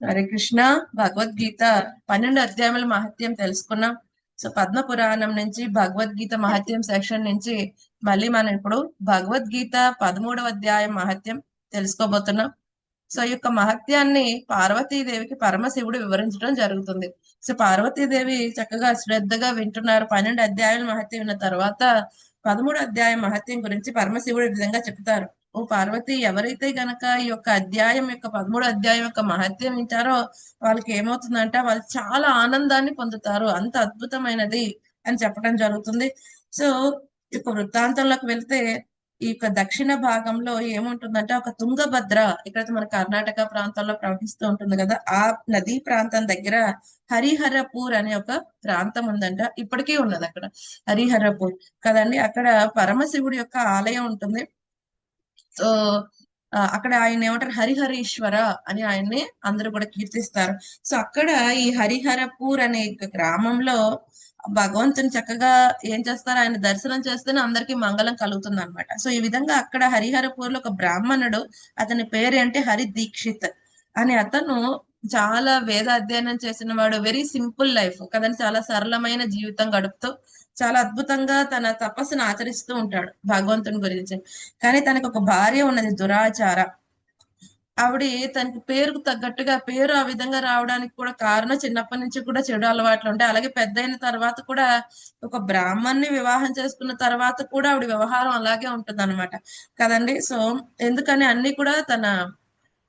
హరే కృష్ణ. భగవద్గీత పన్నెండు అధ్యాయముల మహత్యం తెలుసుకున్నాం. సో పద్మ పురాణం నుంచి భగవద్గీత మహత్యం సెక్షన్ నుంచి మళ్ళీ మనం ఇప్పుడు భగవద్గీత పదమూడవ అధ్యాయం మహత్యం తెలుసుకోబోతున్నాం. సో ఈ యొక్క మహత్యాన్ని పార్వతీదేవికి పరమశివుడు వివరించడం జరుగుతుంది. సో పార్వతీదేవి చక్కగా శ్రద్ధగా వింటున్నారు. పన్నెండు అధ్యాయుల మహత్యం విన్న తర్వాత పదమూడు అధ్యాయం మహత్యం గురించి పరమశివుడు విధంగా చెప్తారు. ఓ పార్వతి ఎవరైతే గనక ఈ యొక్క అధ్యాయం యొక్క పదమూడు అధ్యాయం యొక్క మహత్యం వింటారో వాళ్ళకి ఏమవుతుందంటే వాళ్ళు చాలా ఆనందాన్ని పొందుతారు. అంత అద్భుతమైనది అని చెప్పడం జరుగుతుంది. సో ఈ యొక్క వృత్తాంతంలోకి వెళ్తే ఈ యొక్క దక్షిణ భాగంలో ఏముంటుందంటే ఒక తుంగభద్ర ఇక్కడ మన కర్ణాటక ప్రాంతంలో ప్రవహిస్తూ ఉంటుంది కదా. ఆ నదీ ప్రాంతం దగ్గర హరిహరపూర్ అనే ఒక ప్రాంతం ఉందంట. ఇప్పటికీ ఉన్నది అక్కడ హరిహరపూర్. కదండి అక్కడ పరమశివుడి యొక్క ఆలయం ఉంటుంది. సో ఆ, అక్కడ ఆయన ఏమంటారు? హరిహరీశ్వర అని ఆయన్ని అందరూ కూడా కీర్తిస్తారు. సో అక్కడ ఈ హరిహరపూర్ అనే ఒక గ్రామంలో భగవంతుని చక్కగా ఏం చేస్తారు? ఆయన దర్శనం చేస్తేనే అందరికీ మంగళం కలుగుతుంది అనమాట సో ఈ విధంగా అక్కడ హరిహరపూర్లో ఒక బ్రాహ్మణుడు అతని పేరు అంటే హరి దీక్షిత్ అని అతను చాలా వేద అధ్యయనం చేసిన వాడు. వెరీ సింపుల్ లైఫ్ కదండి చాలా సరళమైన జీవితం గడుపుతూ చాలా అద్భుతంగా తన తపస్సును ఆచరిస్తూ ఉంటాడు భగవంతుని గురించి. కానీ తనకు ఒక భార్య ఉన్నది దురాచార. ఆవిడ తనకి పేరుకు తగ్గట్టుగా పేరు ఆ విధంగా రావడానికి కూడా కారణం చిన్నప్పటి నుంచి కూడా చెడు అలవాట్లు ఉంటాయి. అలాగే పెద్ద అయిన తర్వాత కూడా ఒక బ్రాహ్మణ్ణి వివాహం చేసుకున్న తర్వాత కూడా ఆవిడ వ్యవహారం అలాగే ఉంటుంది అనమాట కదండి? సో ఎందుకని అన్ని కూడా తన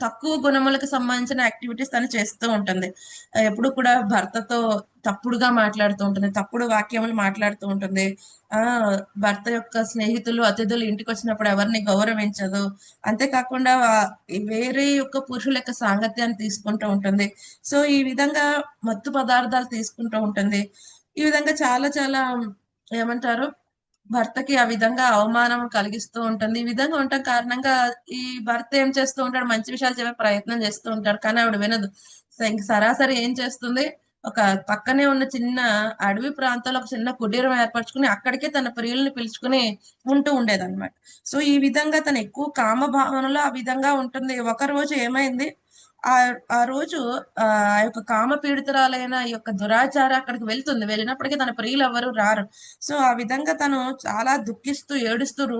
తక్కువ గుణములకు సంబంధించిన యాక్టివిటీస్ తను చేస్తూ ఉంటుంది. ఎప్పుడు కూడా భర్తతో తప్పుడుగా మాట్లాడుతూ ఉంటుంది. తప్పుడు వాక్యములు మాట్లాడుతూ ఉంటుంది. ఆ భర్త యొక్క స్నేహితులు అతిథులు ఇంటికి వచ్చినప్పుడు ఎవరిని గౌరవించదు. అంతేకాకుండా వేరే యొక్క పురుషుల యొక్క సాంగత్యాన్ని తీసుకుంటూ ఉంటుంది. సో ఈ విధంగా మత్తు పదార్థాలు తీసుకుంటూ ఉంటుంది. ఈ విధంగా చాలా చాలా ఏమంటారు? భర్తకి ఆ విధంగా అవమానం కలిగిస్తూ ఉంటుంది. ఈ విధంగా ఉండటం కారణంగా ఈ భర్త ఏం చేస్తూ ఉంటాడు? మంచి విషయాలు చెప్పే ప్రయత్నం చేస్తూ ఉంటాడు. కానీ ఆవిడ వినదు. ఇంక సరాసరి ఏం చేస్తుంది? ఒక పక్కనే ఉన్న చిన్న అడవి ప్రాంతంలో ఒక చిన్న కుటీరం ఏర్పరచుకుని అక్కడికే తన ప్రియుల్ని పిలుచుకుని ఉంటూ ఉండేదన్నమాట. సో ఈ విధంగా తను ఎక్కువ కామ భావనలో ఆ విధంగా ఉంటుంది. ఒక రోజు ఏమైంది? ఆ ఆ రోజు ఆ ఆ యొక్క కామ పీడితురాలైన ఈ యొక్క దురాచార అక్కడికి వెళ్తుంది. వెళ్ళినప్పటికీ తన ప్రియులు ఎవరు రారు. సో ఆ విధంగా తను చాలా దుఃఖిస్తూ ఏడుస్తూ రో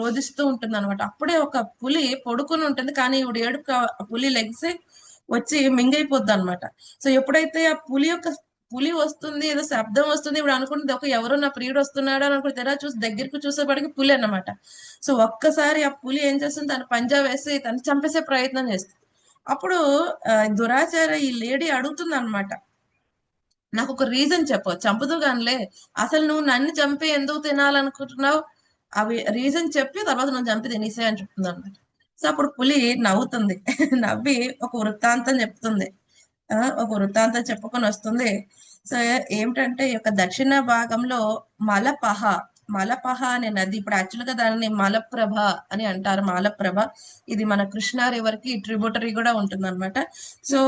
రోధిస్తూ ఉంటుంది అనమాట అప్పుడే ఒక పులి పడుకుని ఉంటుంది. కానీ ఇప్పుడు ఏడుపు ఆ పులి లెగ్స్ వచ్చి మింగైపోద్ది అనమాట సో ఎప్పుడైతే ఆ పులి యొక్క పులి వస్తుంది ఏదో శబ్దం వస్తుంది ఇప్పుడు అనుకుంటుంది ఒక ఎవరో నా ప్రియుడు వస్తున్నాడు అని అనుకుంటే తెరా చూసి దగ్గరికి చూసేపటికి పులి అనమాట సో ఒక్కసారి ఆ పులి ఏం చేస్తుంది? తన పంజా వేసి తను చంపేసే ప్రయత్నం చేస్తుంది. అప్పుడు దురాచార ఈ లేడీ అడుగుతుంది అనమాట నాకు ఒక రీజన్ చెప్పు చంపుదు గానిలే అసలు నువ్వు నన్ను చంపి ఎందుకు తినాలనుకుంటున్నావు? అవి రీజన్ చెప్పి తర్వాత నువ్వు చంపి తినేసే అని చెప్తుంది అనమాట సో అప్పుడు పులి నవ్వుతుంది. నవ్వి ఒక వృత్తాంతం చెప్తుంది. ఆ, ఒక వృత్తాంతం చెప్పుకొని వస్తుంది. సో ఏమిటంటే ఈ యొక్క దక్షిణ భాగంలో మలపహ మలపహ అనే నది ఇప్పుడు యాక్చువల్గా దానిని మలప్రభ అని అంటారు. మాలప్రభ ఇది మన కృష్ణా రివర్కి ట్రిబ్యూటరీ కూడా ఉంటుంది అనమాట సో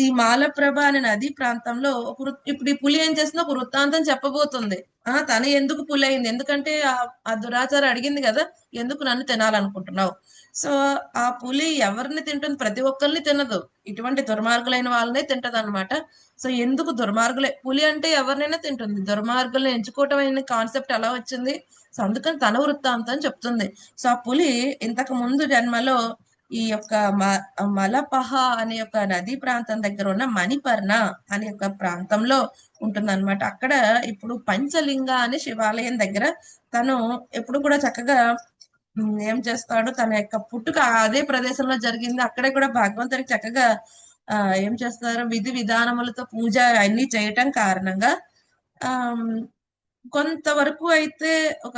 ఈ మాలప్రభ అనే నది ప్రాంతంలో ఒక వృ- ఇప్పుడు ఈ పులి ఏం చేస్తుందో ఒక వృత్తాంతం చెప్పబోతుంది. ఆ తను ఎందుకు పులి అయింది ఎందుకంటే ఆ- ఆ దురాచారం అడిగింది కదా ఎందుకు నన్ను తినాలనుకుంటున్నావు? సో ఆ పులి ఎవరిని తింటుంది? ప్రతి ఒక్కరిని తినదు. ఇటువంటి దుర్మార్గులైన వాళ్ళనే తింటది అనమాట సో ఎందుకు దుర్మార్గులే? పులి అంటే ఎవరినైనా తింటుంది. దుర్మార్గులను ఎంచుకోవటం అనే కాన్సెప్ట్ ఎలా వచ్చింది. సో అందుకని తన వృత్తాంతం చెప్తుంది. సో ఆ పులి ఇంతకు ముందు జన్మలో ఈ యొక్క మ- మలపహ అనే యొక్క నదీ ప్రాంతం దగ్గర ఉన్న మణిపర్ణ అనే యొక్క ప్రాంతంలో ఉంటుందన్నమాట. అక్కడ ఇప్పుడు పంచలింగ అనే శివాలయం దగ్గర తను ఎప్పుడు కూడా చక్కగా ఏం చేస్తాడు? తన యొక్క పుట్టుక అదే ప్రదేశంలో జరిగింది. అక్కడే కూడా భగవంతుడికి చక్కగా ఆ ఏం చేస్తారు? విధి విధానములతో పూజ అన్ని చేయటం కారణంగా ఆ కొంతవరకు అయితే ఒక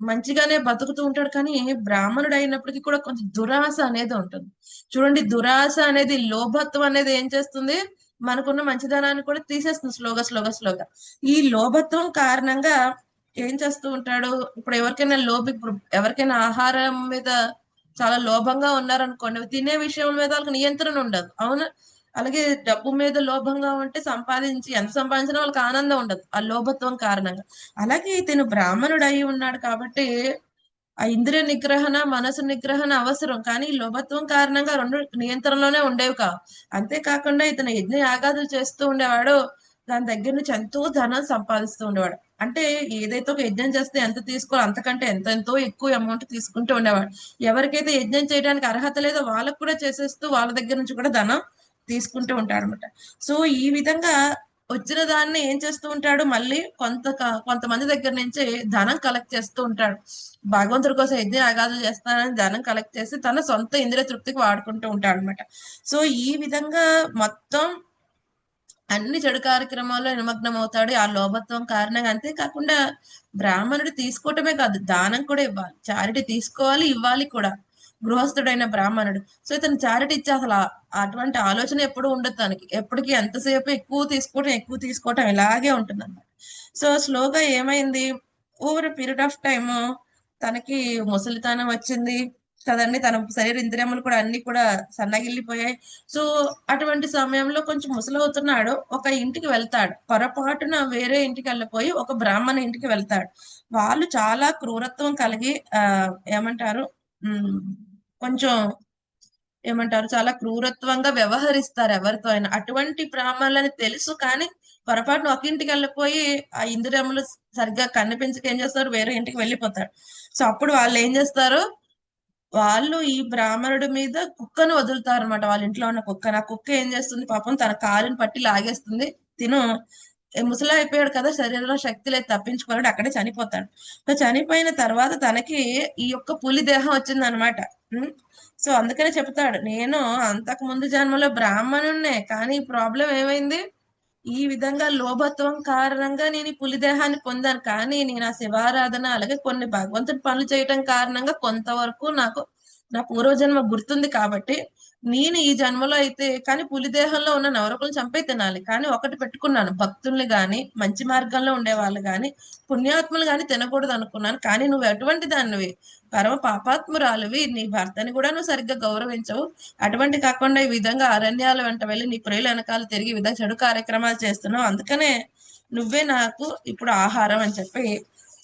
మంచిగానే బతుకుతూ ఉంటాడు కానీ బ్రాహ్మణుడు అయినప్పటికీ కూడా కొంచెం దురాశ అనేది ఉంటుంది. చూడండి దురాశ అనేది లోభత్వం అనేది ఏం చేస్తుంది? మనకున్న మంచిదనాన్ని కూడా తీసేస్తుంది స్లోగా స్లోగా స్లోగా ఈ లోభత్వం కారణంగా ఏం చేస్తూ ఉంటాడు? ఇప్పుడు ఎవరికైనా లోభి ఇప్పుడు ఎవరికైనా ఆహారం మీద చాలా లోభంగా ఉన్నారనుకోండి తినే విషయం మీద వాళ్ళకి నియంత్రణ ఉండదు. అవును? అలాగే డబ్బు మీద లోభంగా ఉంటే సంపాదించి ఎంత సంపాదించినా వాళ్ళకి ఆనందం ఉండదు ఆ లోభత్వం కారణంగా. అలాగే ఇతను బ్రాహ్మణుడు అయి ఉన్నాడు కాబట్టి ఆ ఇంద్రియ నిగ్రహణ మనసు నిగ్రహణ అవసరం కానీ లోభత్వం కారణంగా రెండు నియంత్రణలోనే ఉండేవి కావు. అంతేకాకుండా ఇతను యజ్ఞ యాగాదులు చేస్తూ ఉండేవాడు దాని దగ్గర నుంచి ఎంతో ధనం సంపాదిస్తూ ఉండేవాడు. అంటే ఏదైతే ఒక యజ్ఞం చేస్తే ఎంత తీసుకోవాలి అంతకంటే ఎంత ఎంతో ఎక్కువ అమౌంట్ తీసుకుంటూ ఉండేవాడు. ఎవరికైతే యజ్ఞం చేయడానికి అర్హత లేదో వాళ్ళకు కూడా చేసేస్తూ వాళ్ళ దగ్గర నుంచి కూడా ధనం తీసుకుంటూ ఉంటాడు అనమాట సో ఈ విధంగా వచ్చిన దాన్ని ఏం చేస్తూ ఉంటాడు? మళ్ళీ కొంత కొంతమంది దగ్గర నుంచి ధనం కలెక్ట్ చేస్తూ ఉంటాడు. భగవంతుడి కోసం యజ్ఞ యాగాదులు చేస్తానని ధనం కలెక్ట్ చేసి తన సొంత ఇంద్రియ తృప్తికి వాడుకుంటూ ఉంటాడు అనమాట సో ఈ విధంగా మొత్తం అన్ని చెడు కార్యక్రమాల్లో నిమగ్నం అవుతాడు ఆ లోభత్వం కారణంగా అంతేకాకుండా బ్రాహ్మణుడు తీసుకోవటమే కాదు దానం కూడా ఇవ్వాలి. చారిటీ తీసుకోవాలి ఇవ్వాలి కూడా. గృహస్థుడైన బ్రాహ్మణుడు. సో ఇతను చారిటీ ఇచ్చే అసలు అటువంటి ఆలోచన ఎప్పుడు ఉండదు తనకి. ఎప్పటికీ ఎంతసేపు ఎక్కువ తీసుకోవటం ఎక్కువ తీసుకోవటం ఇలాగే ఉంటుంది అనమాట సో స్లోగా ఏమైంది? ఓవర్ పీరియడ్ ఆఫ్ టైమ్ తనకి ముసలితనం వచ్చింది. కదండి తన శరీర ఇంద్రియములు కూడా అన్ని కూడా సన్నగిల్లిపోయాయి. సో అటువంటి సమయంలో కొంచెం ముసలవుతున్నాడు. ఒక ఇంటికి వెళ్తాడు. పొరపాటున వేరే ఇంటికి వెళ్ళిపోయి ఒక బ్రాహ్మణ ఇంటికి వెళ్తాడు. వాళ్ళు చాలా క్రూరత్వం కలిగి ఆ ఏమంటారు? కొంచెం ఏమంటారు చాలా క్రూరత్వంగా వ్యవహరిస్తారు ఎవరితో అయినా. అటువంటి బ్రాహ్మణులని తెలుసు కానీ పొరపాటున ఒక ఇంటికి వెళ్ళిపోయి ఆ ఇంద్రియములు సరిగ్గా కనిపించక ఏం చేస్తారు? వేరే ఇంటికి వెళ్ళిపోతారు. సో అప్పుడు వాళ్ళు ఏం చేస్తారు? వాళ్ళు ఈ బ్రాహ్మణుడి మీద కుక్కను వదులుతారు అనమాట వాళ్ళ ఇంట్లో ఉన్న కుక్కను. ఆ కుక్క ఏం చేస్తుంది? పాపం తన కాలుని పట్టి లాగేస్తుంది. తిను. ఏ ముసలి అయిపోయాడు కదా శరీరంలో శక్తి లేదు తప్పించుకోలేడు అక్కడే చనిపోతాడు. సో చనిపోయిన తర్వాత తనకి ఈ యొక్క పులి దేహం వచ్చింది అనమాట సో అందుకనే చెప్తాడు. నేను అంతకు ముందు జన్మలో బ్రాహ్మణున్నే కానీ ప్రాబ్లం ఏమైంది? ఈ విధంగా లోభత్వం కారణంగా నేను ఈ పులి దేహాన్ని పొందాను. కానీ నేను ఆ శివారాధన అలాగే కొన్ని భగవంతుడి పనులు చేయటం కారణంగా కొంతవరకు నాకు నా పూర్వజన్మ గుర్తుంది కాబట్టి నేను ఈ జన్మలో అయితే కానీ పులి దేహంలో ఉన్న నవరకులను చంపే తినాలి. కానీ ఒకటి పెట్టుకున్నాను. భక్తుల్ని గాని మంచి మార్గంలో ఉండే వాళ్ళు గాని పుణ్యాత్ములు గాని తినకూడదు అనుకున్నాను. కానీ నువ్వు ఎటువంటి దానివి. పరమ పాపాత్మురాలువి. నీ భర్తని కూడా నువ్వు సరిగ్గా గౌరవించవు. అటువంటి కాకుండా ఈ విధంగా అరణ్యాల వెంట వెళ్ళి నీ ప్రియుల వెనకాల తిరిగి విధంగా చెడు కార్యక్రమాలు చేస్తున్నావు. అందుకనే నువ్వే నాకు ఇప్పుడు ఆహారం అని చెప్పి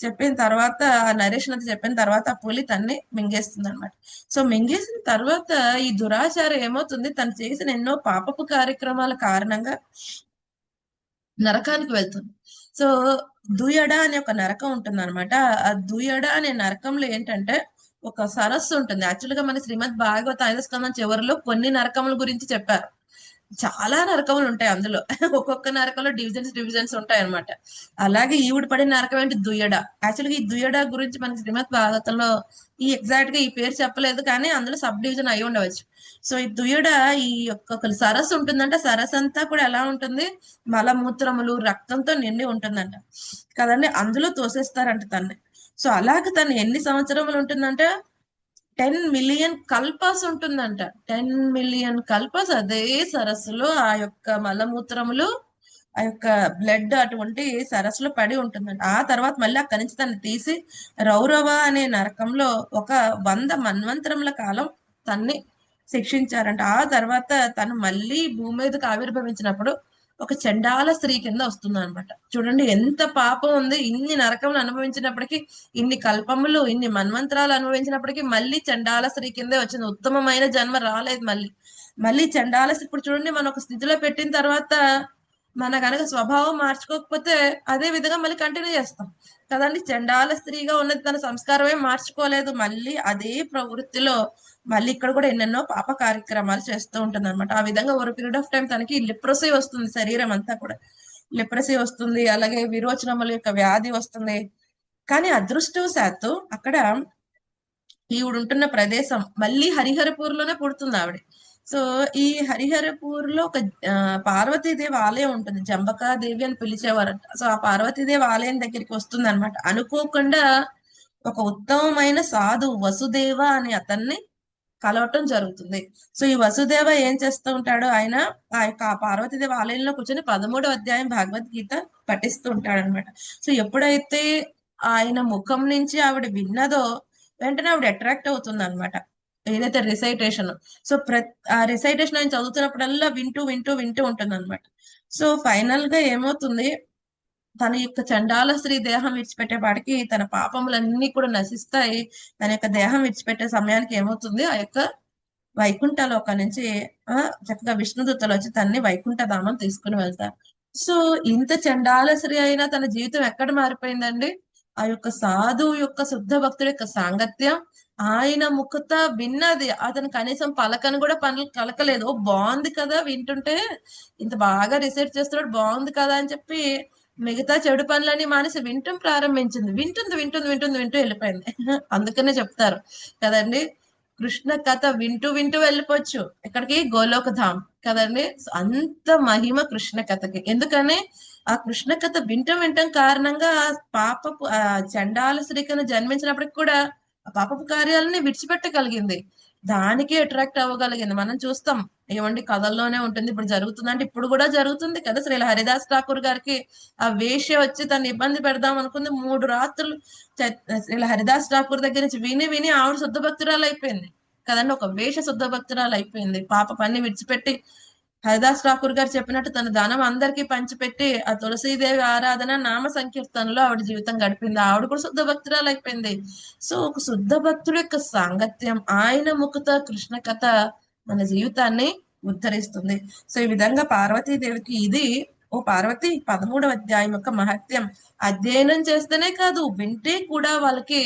చెప్పిన తర్వాత ఆ నరేష్ నది చెప్పిన తర్వాత ఆ పులి తన్ని మింగేస్తుంది అనమాట సో మింగేసిన తర్వాత ఈ దురాచారం ఏమవుతుంది? తను చేసిన ఎన్నో పాపపు కార్యక్రమాల కారణంగా నరకానికి వెళ్తుంది. సో దుయడ అనే ఒక నరకం ఉంటుంది అనమాట ఆ దుయడ అనే నరకంలో ఏంటంటే ఒక సరస్సు ఉంటుంది. యాక్చువల్గా మన శ్రీమద్ భాగవత ఐదు స్కందం చివరిలో కొన్ని నరకముల గురించి చెప్పారు. చాలా నరకములు ఉంటాయి అందులో. ఒక్కొక్క నరకంలో డివిజన్స్ డివిజన్స్ ఉంటాయి అనమాట అలాగే ఈవిడ పడే నరకం ఏంటి? దుయ్యడ. యాక్చువల్గా ఈ దుయ్యడ గురించి మన శ్రీమద్ భాగవతంలో ఈ ఎగ్జాక్ట్గా ఈ పేరు చెప్పలేదు కానీ అందులో సబ్ డివిజన్ అయి ఉండవచ్చు. సో ఈ దుయ్యడ ఈ యొక్క సరస్సు ఉంటుందంట. సరస్సు అంతా కూడా ఎలా ఉంటుంది? మలమూత్రములు రక్తంతో నిండి ఉంటుందంట. కదండి? అందులో తోసేస్తారంట తన్ని. సో అలాగే తను ఎన్ని సంవత్సరములు ఉంటుందంటే? టెన్ మిలియన్ కల్పస్ ఉంటుందంట. టెన్ మిలియన్ కల్పస్ అదే సరస్సులో ఆ యొక్క మలమూత్రములు ఆ యొక్క బ్లడ్ అటువంటి సరస్సులో పడి ఉంటుందంట. ఆ తర్వాత మళ్ళీ అక్కడి నుంచి తను తీసి రౌరవ అనే నరకంలో ఒక వంద మన్వంతరముల కాలం తన్ని శిక్షించారంట. ఆ తర్వాత తను మళ్ళీ భూమి మీదకి ఆవిర్భవించినప్పుడు ఒక చండాల స్త్రీ కింద వస్తుంది అనమాట చూడండి ఎంత పాపం ఉంది. ఇన్ని నరకములు అనుభవించినప్పటికీ ఇన్ని కల్పములు ఇన్ని మన్వంతరాలు అనుభవించినప్పటికీ మళ్ళీ చండాల స్త్రీ కిందే వచ్చింది. ఉత్తమమైన జన్మ రాలేదు మళ్ళీ. మళ్ళీ చండాల ఇప్పుడు చూడండి మనం ఒక స్థితిలో పెట్టిన తర్వాత మన కనుక స్వభావం మార్చుకోకపోతే అదే విధంగా మళ్ళీ కంటిన్యూ చేస్తాం. కదండి? చండాల స్త్రీగా ఉన్నది తన సంస్కారమే మార్చుకోలేదు. మళ్ళీ అదే ప్రవృత్తిలో మళ్ళీ ఇక్కడ కూడా ఎన్నెన్నో పాప కార్యక్రమాలు చేస్తూ ఉంటుంది అనమాట ఆ విధంగా ఒక పీరియడ్ ఆఫ్ టైం తనకి లిప్రసీ వస్తుంది శరీరం అంతా కూడా. లిప్రసీ వస్తుంది అలాగే విరోచనముల యొక్క వ్యాధి వస్తుంది. కానీ అదృష్టవశాత్తు అక్కడ ఈవిడుంటున్న ప్రదేశం మళ్ళీ హరిహరపూర్లోనే పుడుతుంది ఆవిడ. సో ఈ హరిహరపూర్లో ఒక పార్వతీదేవి ఆలయం ఉంటుంది. జంబకాదేవి అని పిలిచేవారట. సో ఆ పార్వతీదేవి ఆలయం దగ్గరికి వస్తుంది అనమాట అనుకోకుండా ఒక ఉత్తమమైన సాధు వసుదేవ అని అతన్ని కలవటం జరుగుతుంది. సో ఈ వసుదేవ ఏం చేస్తూ ఉంటాడు ఆయన ఆ యొక్క ఆ పార్వతీదేవి ఆలయంలో కూర్చొని పదమూడవ అధ్యాయం భగవద్గీత పఠిస్తూ ఉంటాడు అనమాట సో ఎప్పుడైతే ఆయన ముఖం నుంచి ఆవిడ విన్నదో వెంటనే ఆవిడ అట్రాక్ట్ అవుతుంది అనమాట ఏదైతే రిసైటేషన్ సో ప్రతి ఆ రిసైటేషన్ ఆయన చదువుతున్నప్పుడల్లా వింటూ వింటూ వింటూ ఉంటుంది అనమాట సో ఫైనల్గా ఏమవుతుంది? తన యొక్క చండాల స్త్రీ దేహం విడిచిపెట్టేపాటికి తన పాపములన్నీ కూడా నశిస్తాయి. తన యొక్క దేహం విడిచిపెట్టే సమయానికి ఏమవుతుంది? ఆ యొక్క వైకుంఠలోక నుంచి ఆ చక్కగా విష్ణుదూతలు వచ్చి తన్ని వైకుంఠ ధామం తీసుకుని వెళ్తారు. సో ఇంత చండాల స్త్రీ అయినా తన జీవితం ఎక్కడ మారిపోయిందండి? ఆ యొక్క సాధువు యొక్క శుద్ధ భక్తుడి యొక్క సాంగత్యం ఆయన ముఖత విన్నది. అతను కనీసం పలకను కూడా పనులు కలకలేదు ఓ బాగుంది కదా! వింటుంటే ఇంత బాగా రీసెర్చ్ చేస్తున్నాడు బాగుంది కదా! అని చెప్పి మిగతా చెడు పనులని మానేసి వింటం ప్రారంభించింది. వింటుంది వింటుంది వింటుంది వింటూ వెళ్ళిపోయింది. అందుకనే చెప్తారు కదండి కృష్ణ కథ వింటూ వింటూ వెళ్ళిపోవచ్చు. ఎక్కడికి? గోలోక ధామ్ కదండి. అంత మహిమ కృష్ణ కథకి. ఎందుకని? ఆ కృష్ణ కథ వింటం వింటం కారణంగా పాపపు ఆ చండాల శ్రీకను జన్మించినప్పటికి కూడా పాపపు కార్యాలని విడిచిపెట్టగలిగింది. దానికి అట్రాక్ట్ అవ్వగలిగింది. మనం చూస్తాం ఏమండి కథల్లోనే ఉంటుంది ఇప్పుడు జరుగుతుంది అంటే ఇప్పుడు కూడా జరుగుతుంది కదా. శ్రీ హరిదాస్ ఠాకూర్ గారికి ఆ వేష్య వచ్చి తను ఇబ్బంది పెడదాం అనుకుంది. మూడు రాత్రులు శ్రీ హరిదాస్ ఠాకూర్ దగ్గర నుంచి విని విని ఆవిడ శుద్ధ భక్తురాలు అయిపోయింది కదండి ఒక వేష శుద్ధ భక్తురాలు అయిపోయింది పాప పని విడిచిపెట్టి హరిదాస్ ఠాకూర్ గారు చెప్పినట్టు తన ధనం అందరికీ పంచిపెట్టి ఆ తులసీదేవి ఆరాధన నామ సంకీర్తనలో ఆవిడ జీవితం గడిపింది. ఆవిడ కూడా శుద్ధ భక్తురాలు అయిపోయింది సో ఒక శుద్ధ భక్తుడు యొక్క సాంగత్యం ఆయన ముఖత కృష్ణ కథ మన జీవితాన్ని ఉద్ధరిస్తుంది. సో ఈ విధంగా పార్వతీదేవికి ఇది ఓ పార్వతి పదమూడవ అధ్యాయం యొక్క మహత్యం. అధ్యయనం చేస్తేనే కాదు వింటే కూడా వాళ్ళకి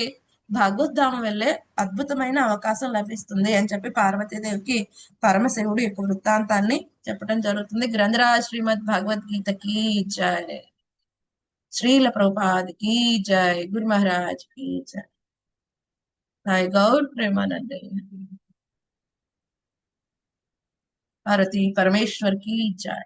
భగవద్ధామ వెళ్ళే అద్భుతమైన అవకాశం లభిస్తుంది అని చెప్పి పార్వతీదేవికి పరమశివుడు యొక్క వృత్తాంతాన్ని చెప్పడం జరుగుతుంది. గ్రంథరాజ్ శ్రీమద్ భగవద్గీతకి జయ శ్రీల ప్రభుపాదికి జయ గురు మహారాజ్కి జయ సాయి గౌడ్ ప్రేమానంద. పార్వతి పరమేశ్వర్కి జయ